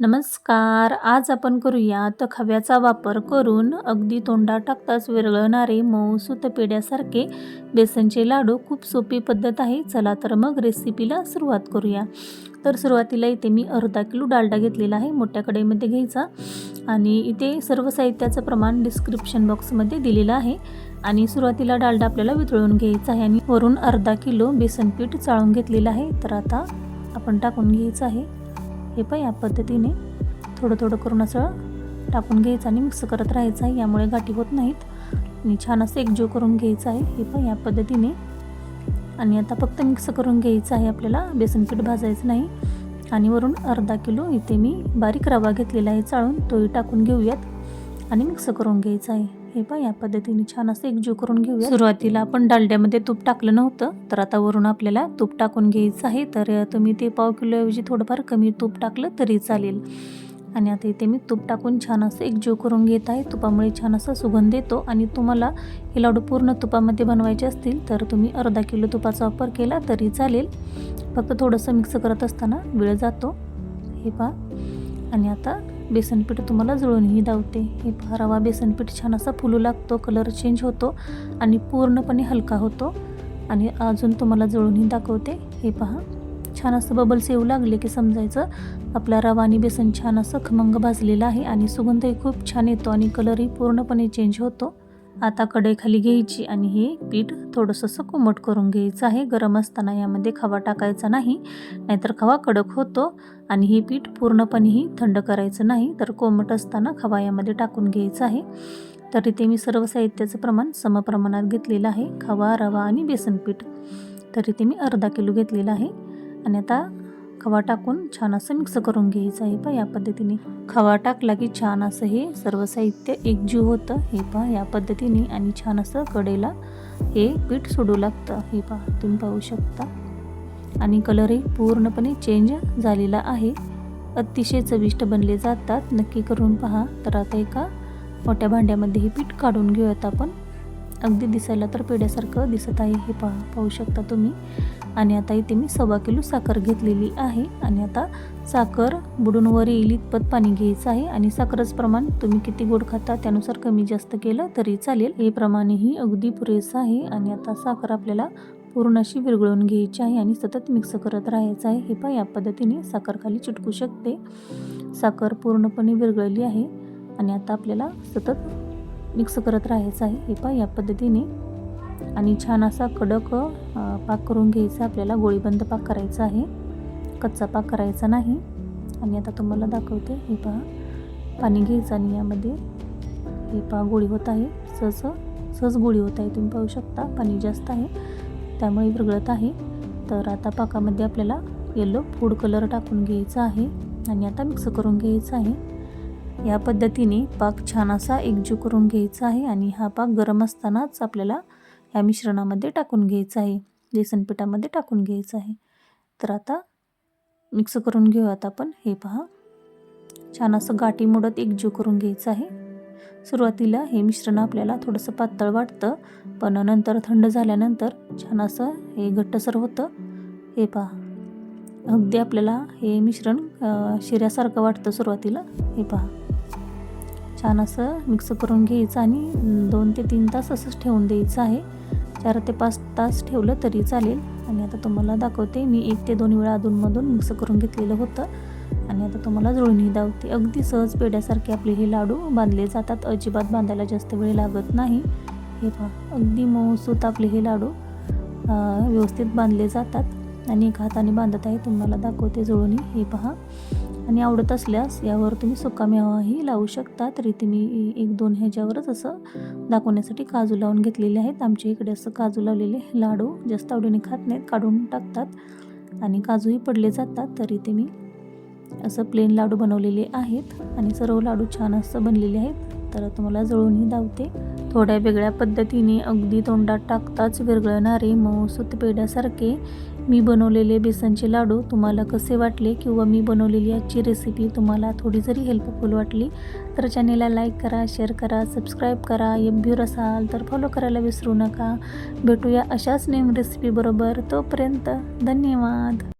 नमस्कार. आज आपण करूया तखव्याचा खव्याचा वापर करून अगदी तोंडात टाकताच विरघळणारे मऊ पेड्यासारखे बेसनचे लाडू. खूप सोपी पद्धत आहे. चला तर मग रेसिपीला सुरुवात करूया. तर सुरुवातीला इथे मी अर्धा किलो डालडा घेतलेला आहे. मोठ्या कढईमध्ये घ्यायचा. आणि इथे सर्व साहित्याचं प्रमाण डिस्क्रिप्शन बॉक्समध्ये दिलेलं आहे. आणि सुरुवातीला डालडा आपल्याला वितळून घ्यायचा आहे. आणि वरून अर्धा किलो बेसन पीठ चाळून घेतलेलं आहे. तर आता आपण टाकून घ्यायचं आहे. हे पण या पद्धतीने थोडं थोडं करून असं टाकून घ्यायचं आणि मिक्स करत राहायचं आहे. यामुळे गाठी होत नाहीत. आणि छान असं एकजीव करून घ्यायचं आहे. हे पण या पद्धतीने. आणि आता फक्त मिक्स करून घ्यायचं आहे आपल्याला. बेसन पीठ भाजायचं नाही. आणि वरून अर्धा किलो इथे मी बारीक रवा घेतलेला आहे चाळून. तोही टाकून घेऊयात आणि मिक्स करून घ्यायचं आहे. हे पहा या पद्धतीने छान असं एकजीव करून घेऊया सुरुवातीला आपण डालड्यामध्ये तूप टाकलं नव्हतं तर आता वरून आपल्याला तूप टाकून घ्यायचं आहे. तर तुम्ही ते पाव किलोऐवजी थोडंफार कमी तूप टाकलं तरी चालेल. आणि आता इथे मी तूप टाकून छान असं एकजीव करून घेत आहे. तुपामुळे छान असा सुगंध येतो आणि तुम्हाला हे लाडू पूर्ण तुपामध्ये बनवायचे असतील तर तुम्ही अर्धा किलो तुपाचा वापर केला तरी चालेल. फक्त थोडंसं मिक्स करत असताना वेळ जातो. हे पहा. आणि आता बेसनपीठ तुम्हाला जुळूनही धावते. हे पहा रवा बेसनपीठ छान असा फुलू लागतो कलर चेंज होतो आणि पूर्णपणे हलका होतो. आणि अजून तुम्हाला जुळूनही दाखवते. हे पहा छान असं बबल्स येऊ लागले की समजायचं आपला रवा आणि बेसन छान असं खमंग भाजलेला आहे आणि सुगंधही खूप छान येतो आणि कलरही पूर्णपणे चेंज होतो. आता कडेखाली घ्यायची आणि हे पीठ थोडंसं असं कोमट करून घ्यायचं आहे. गरम असताना यामध्ये खवा टाकायचा नाही नाहीतर खवा कडक होतो आणि हे पीठ पूर्णपणेही थंड करायचं नाही. तर कोमट असताना खवा यामध्ये टाकून घ्यायचं आहे. तर इथे मी सर्व साहित्याचं प्रमाण समप्रमाणात घेतलेलं आहे. खवा रवा आणि बेसन पीठ. तर इथे मी अर्धा किलो घेतलेलं आहे. आणि आता खवा टाकून छान असं मिक्स करून घ्यायचं आहे पहा या पद्धतीने. खवा टाकला की छान असं हे सर्व साहित्य एकजीव होतं. हे पहा या पद्धतीने आणि छान असं कडेला हे पीठ सोडू लागतं. हे पहा तुम्ही पाहू शकता. आणि कलरही पूर्णपणे चेंज झालेला आहे. अतिशय चविष्ट बनले जातात. नक्की करून पहा. तर आता एका मोठ्या भांड्यामध्ये हे पीठ काढून घेऊयात आपण. अगदी दिसायला तर पेड्यासारखं दिसत आहे. हे पहा पाहू शकता तुम्ही. आणि आता इथे मी सव्वा किलो साखर घेतलेली आहे. आणि आता साखर बुडून वर येईल इतपत पाणी घ्यायचं आहे. आणि साखरेचं प्रमाण तुम्ही किती गोड खाता त्यानुसार कमी जास्त केलं तरी चालेल. हे प्रमाणही अगदी पुरेसं आहे. आणि आता साखर आपल्याला पूर्ण अशी विरघळून घ्यायची आहे आणि सतत मिक्स करत राहायचं आहे. हे पहा या पद्धतीने साखर खाली चिटकू शकते. साखर पूर्णपणे विरघळली आहे. आणि आता आपल्याला सतत मिक्स करत राहायचं आहे. हे पहा या पद्धतीने आणि छान असा कडक पाक करून घ्यायचा. आपल्याला गोळीबंद पाक करायचा आहे. कच्चा पाक करायचा नाही. आणि आता तुम्हाला दाखवते. हे पहा. पाणी घ्यायचं आणि यामध्ये हे पहा गोळी होत आहे. सहज सहज गोळी होत आहे. तुम्ही पाहू शकता. पाणी जास्त आहे. त्यामुळे विरघळत आहे. तर आता पाकामध्ये आपल्याला येलो फूड कलर टाकून घ्यायचा आहे. आणि आता मिक्स करून घ्यायचं आहे. या पद्धतीने पाक छान असा एकजीव करून घ्यायचा आहे. आणि हा पाक गरम असतानाच आपल्याला या मिश्रणामध्ये टाकून घ्यायचं आहे. बेसन पिठामध्ये टाकून घ्यायचं आहे. तर आता मिक्स करून घेऊयात आपण. हे पहा. छान असं गाठी मोडत एकजीव करून घ्यायचं आहे. सुरुवातीला हे मिश्रण आपल्याला थोडंसं पातळ वाटतं पण नंतर थंड झाल्यानंतर छान असं हे घट्टसर होतं. हे पहा. अगदी आपल्याला हे मिश्रण शिऱ्यासारखं वाटतं सुरुवातीला. हे पहा. छान असं मिक्स करून घ्यायचं आणि दोन ते तीन तास असंच ठेवून द्यायचं आहे. चार ते पाच तास ठेवलं तरी चालेल. आणि आता तुम्हाला दाखवते मी एक ते दोन वेळा अधूनमधून मिक्स करून घेतलेलं होतं. आणि आता तुम्हाला जुळणी दावते. अगदी सहज पेड्यासारखे आपले हे लाडू बांधले जातात. अजिबात बांधायला जास्त वेळ लागत नाही. हे पहा अगदी मऊसूत आपले हे लाडू व्यवस्थित बांधले जातात. आणि एक हाताने बांधत आहे. तुम्हाला दाखवते जुळणी. हे पहा. आणि आवडत असल्यास यावर तुम्ही सुका मेवाही लावू शकता. तरी तुम्ही एक दोन ह्याच्यावरच असं दाखवण्यासाठी काजू लावून घेतलेले आहेत. आमच्या इकडे असं काजू लावलेले लाडू जास्त आवडीने खात नाहीत. काढून टाकतात आणि काजूही पडले जातात. तरी ते मी असं प्लेन लाडू बनवलेले आहेत आणि सर्व लाडू छान असं बनलेले आहेत. तर तुम्हाला जळूनही धावते. थोड्या वेगळ्या पद्धतीने अगदी तोंडात टाकताच विरघळणारे मऊसूत पेड्यासारखे मी बनवलेले बेसनचे लाडू तुम्हाला कसे वाटले किंवा मी बनवलेली आजची रेसिपी तुम्हाला थोडी जरी हेल्पफुल वाटली तर चॅनेलला लाईक करा शेअर करा सबस्क्राईब करा. एम्ब्युर असाल तर फॉलो करायला विसरू नका. भेटूया अशाच नेम रेसिपीबरोबर तोपर्यंत धन्यवाद.